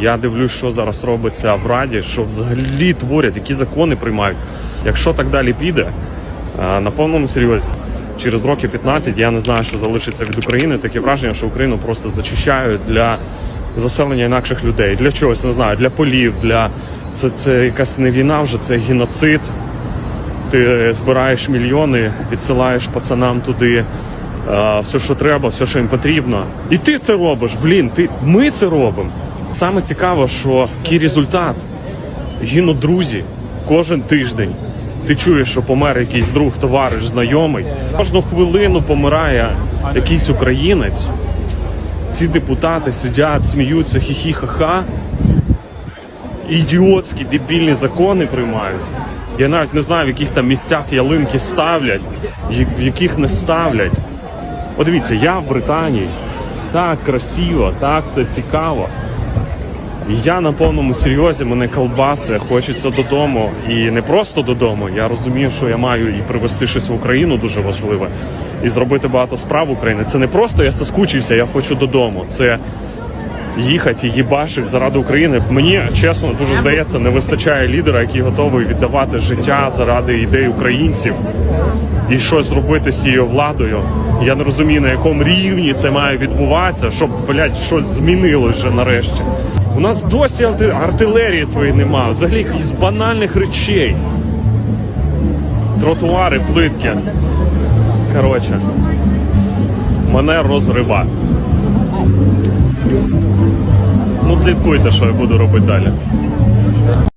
Я дивлюсь, що зараз робиться в Раді, що взагалі творять, які закони приймають. Якщо так далі піде, е, на повному серйозі, через роки 15 я не знаю, що залишиться від України. Таке враження, що Україну просто зачищають для заселення інакших людей. Для чогось не знаю, для полів, для це, це якась не війна вже, це геноцид. Ти збираєш мільйони, відсилаєш пацанам туди е, все, що треба, все, що їм потрібно. І ти це робиш, блін, ти, ми це робимо. Саме цікаво, що який результат. Гинуть друзі кожен тиждень. Ти чуєш, що помер якийсь друг, товариш, знайомий. Кожну хвилину помирає якийсь українець. Ці депутати сидять, сміються, хі-хі, ха-ха. Ідіотські дебільні закони приймають. Я навіть не знаю, в яких там місцях ялинки ставлять, в яких не ставлять. Подивіться, я в Британії. Так красиво, так все цікаво. Я на повному серйозі, мене колбаси, хочеться додому. І не просто додому. Я розумію, що я маю і привезти щось в Україну дуже важливе, і зробити багато справ в Україні. Це не просто я соскучився, я хочу додому. Це їхати і їбашити заради України. Мені чесно дуже здається, не вистачає лідера, який готовий віддавати життя заради ідей українців і щось зробити з цією владою. Я не розумію, на якому рівні це має відбуватися, щоб блядь, щось змінилось вже нарешті. У нас досі артилерії своєї немає, взагалі якихось банальних речей. Тротуари, плитки. Коротше, мене розрива. Ну, слідкуйте, що я буду робити далі.